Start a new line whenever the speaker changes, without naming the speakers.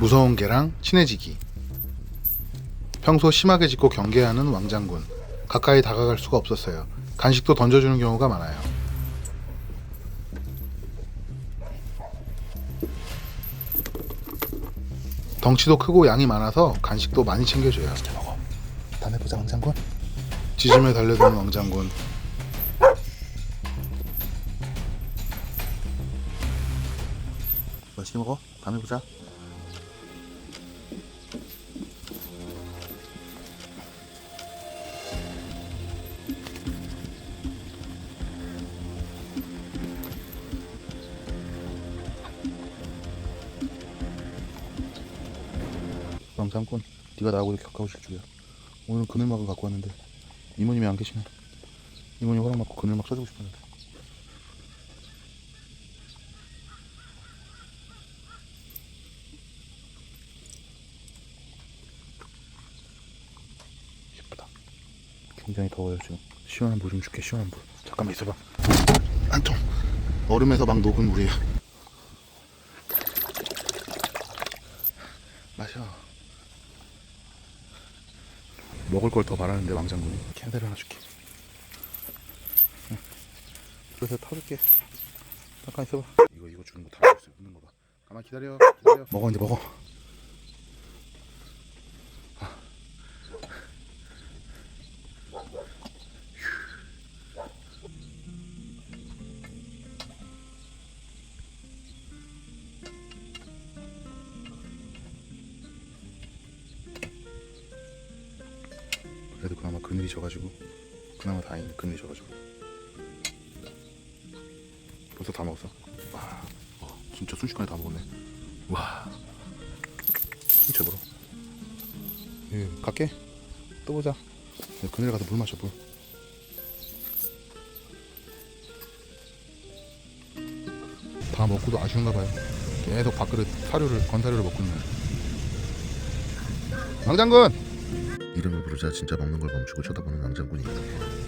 무서운 개랑 친해지기. 평소 심하게 짖고 경계하는 왕장군. 가까이 다가갈 수가 없었어요. 간식도 던져주는 경우가 많아요. 덩치도 크고 양이 많아서 간식도 많이 챙겨줘요. 진짜 먹어. 다음에 보자 왕장군. 지짐에 달려드는 왕장군. 맛있게 먹어. 다음에 보자. 왕장군, 네가 나하고 이렇게 가까우실 줄이야. 오늘은 그늘막을 갖고 왔는데 이모님이 안 계시네. 이모님 허락 받고 그늘막 쳐주고 싶었는데. 예쁘다. 굉장히 더워요 지금. 시원한 물 좀 줄게 시원한 물. 잠깐만 있어봐. 안통 얼음에서 막 녹은 물이에요. 마셔. 먹을 걸 더 바라는데 왕장군이 캔들 하나 줄게. 응. 그래서 타줄게. 잠깐 있어봐. 이거 이거 주는 거 다 먹고 있어. 웃는 거 봐. 가만 기다려. 기다려. 먹어 이제 먹어. 그래도 그나마 그늘이 져가지고 그나마 다행이네 그늘이 져가지고. 벌써 다 먹었어? 와 어, 진짜 순식간에 다 먹었네. 와. 최고로. 예 갈게. 또 보자. 네, 그늘 가서 물 마셔 물. 다 먹고도 아쉬운가 봐요. 계속 밥그릇 사료를 건사료를 먹고 있네. 왕장군 이름을 부르자 진짜 먹는 걸 멈추고 쳐다보는 왕장군이 있다.